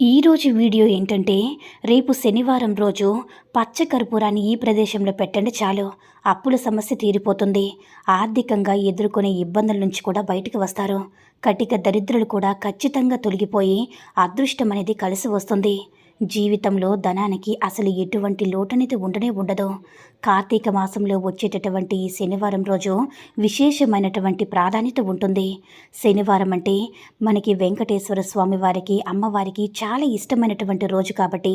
ఈరోజు వీడియో ఏంటంటే రేపు శనివారం రోజు పచ్చ కర్పూరాన్ని ఈ ప్రదేశంలో పెట్టండి చాలు. అప్పుల సమస్య తీరిపోతుంది. ఆర్థికంగా ఎదుర్కొనే ఇబ్బందుల నుంచి కూడా బయటకు వస్తారు. కటిక దరిద్రులు కూడా ఖచ్చితంగా తొలగిపోయి అదృష్టం అనేది కలిసి వస్తుంది. జీవితంలో ధనానికి అసలు ఎటువంటి లోటనేది ఉండనే ఉండదు. కార్తీక మాసంలో వచ్చేటటువంటి ఈ శనివారం రోజు విశేషమైనటువంటి ప్రాధాన్యత ఉంటుంది. శనివారం అంటే మనకి వెంకటేశ్వర స్వామి వారికి అమ్మవారికి చాలా ఇష్టమైనటువంటి రోజు కాబట్టి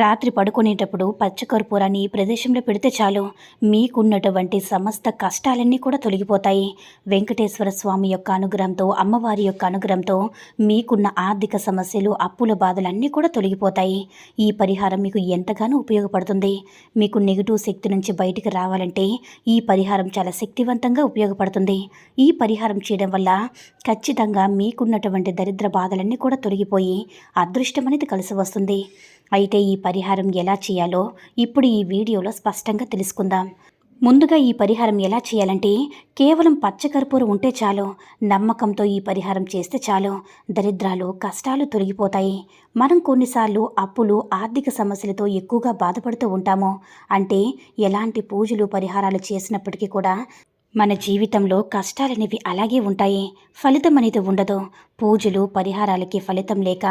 రాత్రి పడుకునేటప్పుడు పచ్చకర్పూరాన్ని ఈ ప్రదేశంలో పెడితే చాలు. మీకున్నటువంటి సమస్త కష్టాలన్నీ కూడా తొలగిపోతాయి. వెంకటేశ్వర స్వామి యొక్క అనుగ్రహంతో అమ్మవారి యొక్క అనుగ్రహంతో మీకున్న ఆర్థిక సమస్యలు అప్పుల బాధలన్నీ కూడా తొలగిపోతాయి. ఈ పరిహారం మీకు ఎంతగానో ఉపయోగపడుతుంది. మీకు నెగిటివ్ శక్తి నుంచి బయటికి రావాలంటే ఈ పరిహారం చాలా శక్తివంతంగా ఉపయోగపడుతుంది. ఈ పరిహారం చేయడం వల్ల ఖచ్చితంగా మీకున్నటువంటి దరిద్ర బాధలన్నీ కూడా తొలగిపోయి అదృష్టం అనేది కలిసి వస్తుంది. అయితే ఈ పరిహారం ఎలా చేయాలో ఇప్పుడు ఈ వీడియోలో స్పష్టంగా తెలుసుకుందాం. ముందుగా ఈ పరిహారం ఎలా చేయాలంటే కేవలం పచ్చకర్పూరం ఉంటే చాలు నమ్మకంతో ఈ పరిహారం చేస్తే చాలు. దరిద్రాలు కష్టాలు తొలగిపోతాయి. మనం కొన్నిసార్లు అప్పులు ఆర్థిక సమస్యలతో ఎక్కువగా బాధపడుతూ ఉంటాము. అంటే ఎలాంటి పూజలు పరిహారాలు చేసినప్పటికీ కూడా మన జీవితంలో కష్టాలనేవి అలాగే ఉంటాయి. ఫలితం అనేది ఉండదు. పూజలు పరిహారాలకి ఫలితం లేక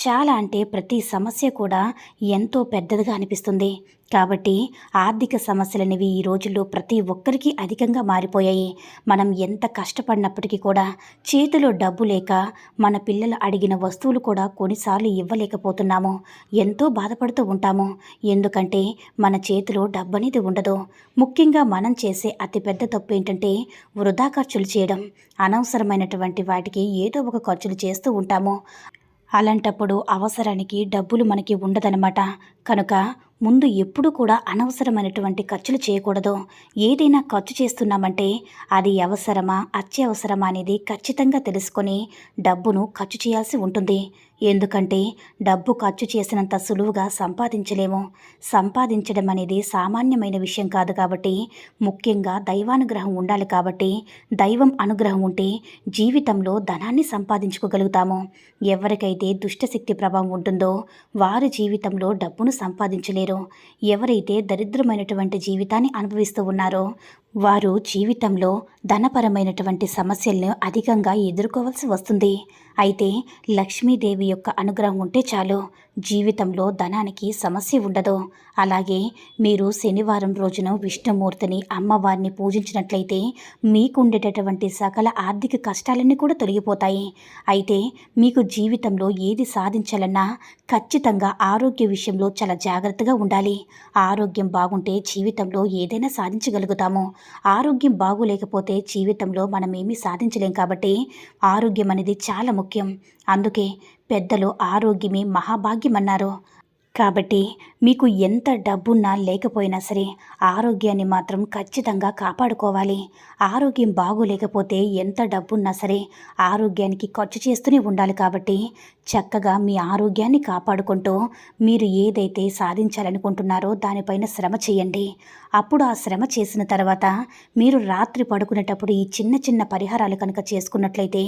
చాలా అంటే ప్రతి సమస్య కూడా ఎంతో పెద్దదిగా అనిపిస్తుంది. కాబట్టి ఆర్థిక సమస్యలనేవి ఈ రోజుల్లో ప్రతి ఒక్కరికి అధికంగా మారిపోయాయి. మనం ఎంత కష్టపడినప్పటికీ కూడా చేతిలో డబ్బు లేక మన పిల్లలు అడిగిన వస్తువులు కూడా కొన్నిసార్లు ఇవ్వలేకపోతున్నాము. ఎంతో బాధపడుతూ ఉంటాము. ఎందుకంటే మన చేతిలో డబ్బు అనేది ఉండదు. ముఖ్యంగా మనం చేసే అతిపెద్ద తప్పు ఏంటంటే వృధా ఖర్చులు చేయడం. అనవసరమైనటువంటి వాటికి ఏదో ఒక ఖర్చులు చేస్తూ ఉంటాము. అలాంటప్పుడు అవసరానికి డబ్బులు మనకి ఉండదనమాట కనుక ముందు ఎప్పుడు కూడా అనవసరమైనటువంటి ఖర్చులు చేయకూడదు. ఏదైనా ఖర్చు చేస్తున్నామంటే అది అవసరమా అత్యవసరమా అనేది ఖచ్చితంగా తెలుసుకొని డబ్బును ఖర్చు చేయాల్సి ఉంటుంది. ఎందుకంటే డబ్బు ఖర్చు చేసినంత సులువుగా సంపాదించలేము. సంపాదించడం అనేది సామాన్యమైన విషయం కాదు కాబట్టి ముఖ్యంగా దైవానుగ్రహం ఉండాలి కాబట్టి దైవం అనుగ్రహం ఉంటే జీవితంలో ధనాన్ని సంపాదించుకోగలుగుతాము. ఎవరికైతే దుష్టశక్తి ప్రభావం ఉంటుందో వారి జీవితంలో డబ్బును సంపాదించలేరు. ఎవరైతే దరిద్రమైనటువంటి జీవితాన్ని అనుభవిస్తూ ఉన్నారో వారు జీవితంలో ధనపరమైనటువంటి సమస్యలను అధికంగా ఎదుర్కోవాల్సి వస్తుంది. అయితే లక్ష్మీదేవి యొక్క అనుగ్రహం ఉంటే చాలు. జీవితంలో ధనానికి సమస్య ఉండదు. అలాగే మీరు శనివారం రోజున విష్ణుమూర్తిని అమ్మవారిని పూజించినట్లయితే మీకుండేటటువంటి సకల ఆర్థిక కష్టాలన్నీ కూడా తొలగిపోతాయి. అయితే మీకు జీవితంలో ఏది సాధించాలన్నా ఖచ్చితంగా ఆరోగ్య విషయంలో చాలా జాగ్రత్తగా ఉండాలి. ఆరోగ్యం బాగుంటే జీవితంలో ఏదైనా సాధించగలుగుతాము. ఆరోగ్యం బాగోలేకపోతే జీవితంలో మనం ఏమీ సాధించలేం కాబట్టి ఆరోగ్యం అనేది చాలా ముఖ్యం. అందుకే పెద్దలు ఆరోగ్యమే మహాభాగ్యం అన్నారు కాబట్టి మీకు ఎంత డబ్బున్నా లేకపోయినా సరే ఆరోగ్యాన్ని మాత్రం ఖచ్చితంగా కాపాడుకోవాలి. ఆరోగ్యం బాగోలేకపోతే ఎంత డబ్బున్నా సరే ఆరోగ్యానికి ఖర్చు చేస్తూనే ఉండాలి కాబట్టి చక్కగా మీ ఆరోగ్యాన్ని కాపాడుకుంటూ మీరు ఏదైతే సాధించాలనుకుంటున్నారో దానిపైన శ్రమ చేయండి. అప్పుడు ఆ శ్రమ చేసిన తర్వాత మీరు రాత్రి పడుకునేటప్పుడు ఈ చిన్న చిన్న పరిహారాలు కనుక చేసుకున్నట్లయితే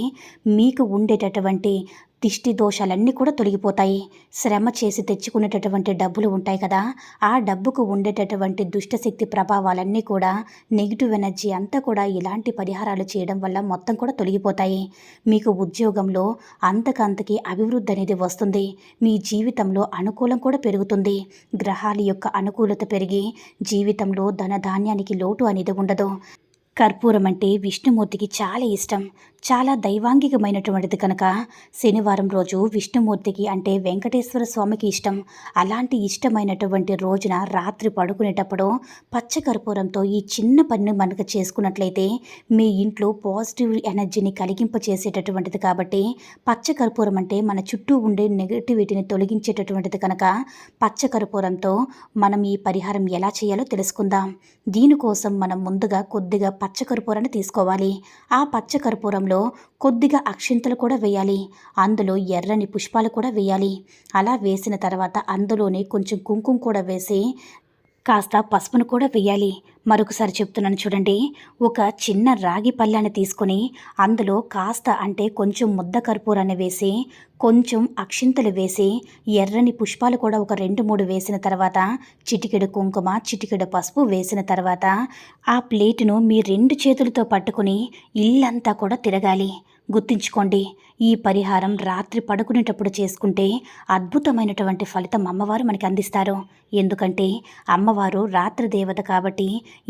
మీకు ఉండేటటువంటి దిష్టి దోషాలన్నీ కూడా తొలగిపోతాయి. శ్రమ చేసి తెచ్చుకునేటటువంటి డబ్బులు ఉంటాయి కదా ఆ డబ్బుకు ఉండేటటువంటి దుష్టశక్తి ప్రభావాలన్నీ కూడా నెగిటివ్ ఎనర్జీ అంతా కూడా ఇలాంటి పరిహారాలు చేయడం వల్ల మొత్తం కూడా తొలగిపోతాయి. మీకు ఉద్యోగంలో అంతకంతకి అభివృద్ధి అనేది వస్తుంది. మీ జీవితంలో అనుకూలం కూడా పెరుగుతుంది. గ్రహాల యొక్క అనుకూలత పెరిగి జీవితంలో ధనధాన్యానికి లోటు అనేది ఉండదు. కర్పూరం అంటే విష్ణుమూర్తికి చాలా ఇష్టం. చాలా దైవాంగికమైనటువంటిది కనుక శనివారం రోజు విష్ణుమూర్తికి అంటే వెంకటేశ్వర స్వామికి ఇష్టం. అలాంటి ఇష్టమైనటువంటి రోజున రాత్రి పడుకునేటప్పుడు పచ్చకర్పూరంతో ఈ చిన్న పనిని మనకు చేసుకున్నట్లయితే మీ ఇంట్లో పాజిటివ్ ఎనర్జీని కలిగింపచేసేటటువంటిది కాబట్టి పచ్చకర్పూరం అంటే మన చుట్టూ ఉండే నెగటివిటీని తొలగించేటటువంటిది కనుక పచ్చకర్పూరంతో మనం ఈ పరిహారం ఎలా చేయాలో తెలుసుకుందాం. దీనికోసం మనం ముందుగా కొద్దిగా పచ్చకర్పూరాన్ని తీసుకోవాలి. ఆ పచ్చకర్పూరంలో కొద్దిగా అక్షింతలు కూడా వేయాలి. అందులో ఎర్రని పుష్పాలు కూడా వేయాలి. అలా వేసిన తర్వాత అందులోనే కొంచెం కుంకుమ కూడా వేసి కాస్త పసుపును కూడా వేయాలి. మరొకసారి చెప్తున్నాను చూడండి. ఒక చిన్న రాగి పళ్ళాన్ని తీసుకొని అందులో కాస్త అంటే కొంచెం ముద్ద కర్పూరాన్ని వేసి కొంచెం అక్షింతలు వేసి ఎర్రని పుష్పాలు కూడా ఒక రెండు మూడు వేసిన తర్వాత చిటికెడు కుంకుమ చిటికెడు పసుపు వేసిన తర్వాత ఆ ప్లేటును మీ రెండు చేతులతో పట్టుకుని ఇల్లంతా కూడా తిరగాలి. గుర్తుంచుకోండి. ఈ పరిహారం రాత్రి పడుకునేటప్పుడు చేసుకుంటే అద్భుతమైనటువంటి ఫలితం అమ్మవారు మనకి అందిస్తారు. ఎందుకంటే అమ్మవారు రాత్రి దేవత కాబట్టి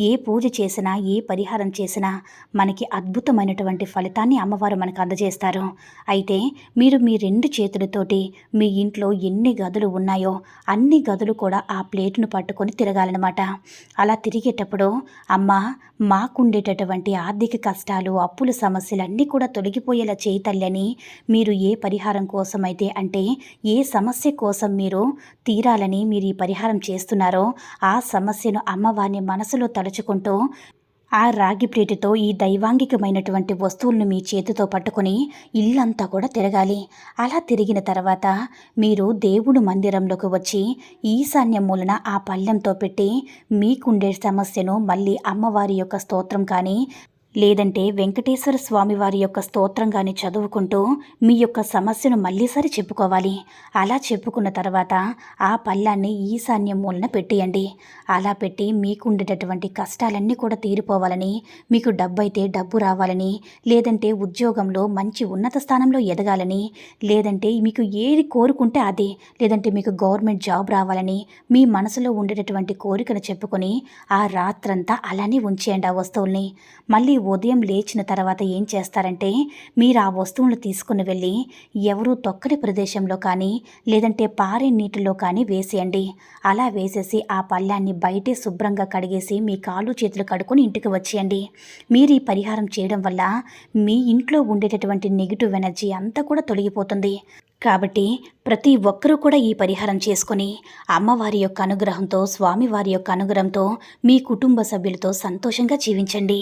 ఏ పూజ చేసినా ఏ పరిహారం చేసినా మనకి అద్భుతమైనటువంటి ఫలితాన్ని అమ్మవారు మనకు అందజేస్తారు. అయితే మీరు మీ రెండు చేతులతోటి మీ ఇంట్లో ఎన్ని గదులు ఉన్నాయో అన్ని గదులు కూడా ఆ ప్లేటును పట్టుకొని తిరగాలన్నమాట. అలా తిరిగేటప్పుడు అమ్మ మాకుండేటటువంటి ఆర్థిక కష్టాలు అప్పుల సమస్యలు అన్నీ కూడా తొలగిపోయేలా చేయతల్లని మీరు ఏ పరిహారం కోసమైతే అంటే ఏ సమస్య కోసం మీరు తీరాలని మీరు ఈ పరిహారం చేస్తున్నారో ఆ సమస్యను అమ్మవారిని మనసులో తలుచుకుంటూ ఆ రాగి ప్లేటుతో ఈ దైవాంగికమైనటువంటి వస్తువులను మీ చేతితో పట్టుకొని ఇల్లంతా కూడా తిరగాలి. అలా తిరిగిన తర్వాత మీరు దేవుడు మందిరంలోకి వచ్చి ఈశాన్య మూలన ఆ పళ్ళెంతో పెట్టి మీకుండే సమస్యను మళ్ళీ అమ్మవారి యొక్క స్తోత్రం కానీ లేదంటే వెంకటేశ్వర స్వామి వారి యొక్క స్తోత్రంగాని చదువుకుంటూ మీ యొక్క సమస్యను మళ్ళీసారి చెప్పుకోవాలి. అలా చెప్పుకున్న తర్వాత ఆ పళ్ళాన్ని ఈశాన్య మూలన పెట్టేయండి. అలా పెట్టి మీకు ఉండేటటువంటి కష్టాలన్నీ కూడా తీరిపోవాలని మీకు డబ్బైతే డబ్బు రావాలని లేదంటే ఉద్యోగంలో మంచి ఉన్నత స్థానంలో ఎదగాలని లేదంటే మీకు ఏది కోరుకుంటే అది లేదంటే మీకు గవర్నమెంట్ జాబ్ రావాలని మీ మనసులో ఉండేటటువంటి కోరికను చెప్పుకొని ఆ రాత్రంతా అలానే ఉంచేయండి ఆ వస్తువుల్ని. మళ్ళీ ఉదయం లేచిన తర్వాత ఏం చేస్తారంటే మీరు ఆ వస్తువులను తీసుకుని వెళ్ళి ఎవరూ తొక్కని ప్రదేశంలో కానీ లేదంటే పారే నీటిలో కానీ వేసేయండి. అలా వేసేసి ఆ పళ్ళాన్ని బయటే శుభ్రంగా కడిగేసి మీ కాళ్ళు చేతులు కడుకొని ఇంటికి వచ్చేయండి. మీరు ఈ పరిహారం చేయడం వల్ల మీ ఇంట్లో ఉండేటటువంటి నెగిటివ్ ఎనర్జీ అంతా కూడా తొలగిపోతుంది. కాబట్టి ప్రతి ఒక్కరూ కూడా ఈ పరిహారం చేసుకొని అమ్మవారి యొక్క అనుగ్రహంతో స్వామివారి యొక్క అనుగ్రహంతో మీ కుటుంబ సభ్యులతో సంతోషంగా జీవించండి.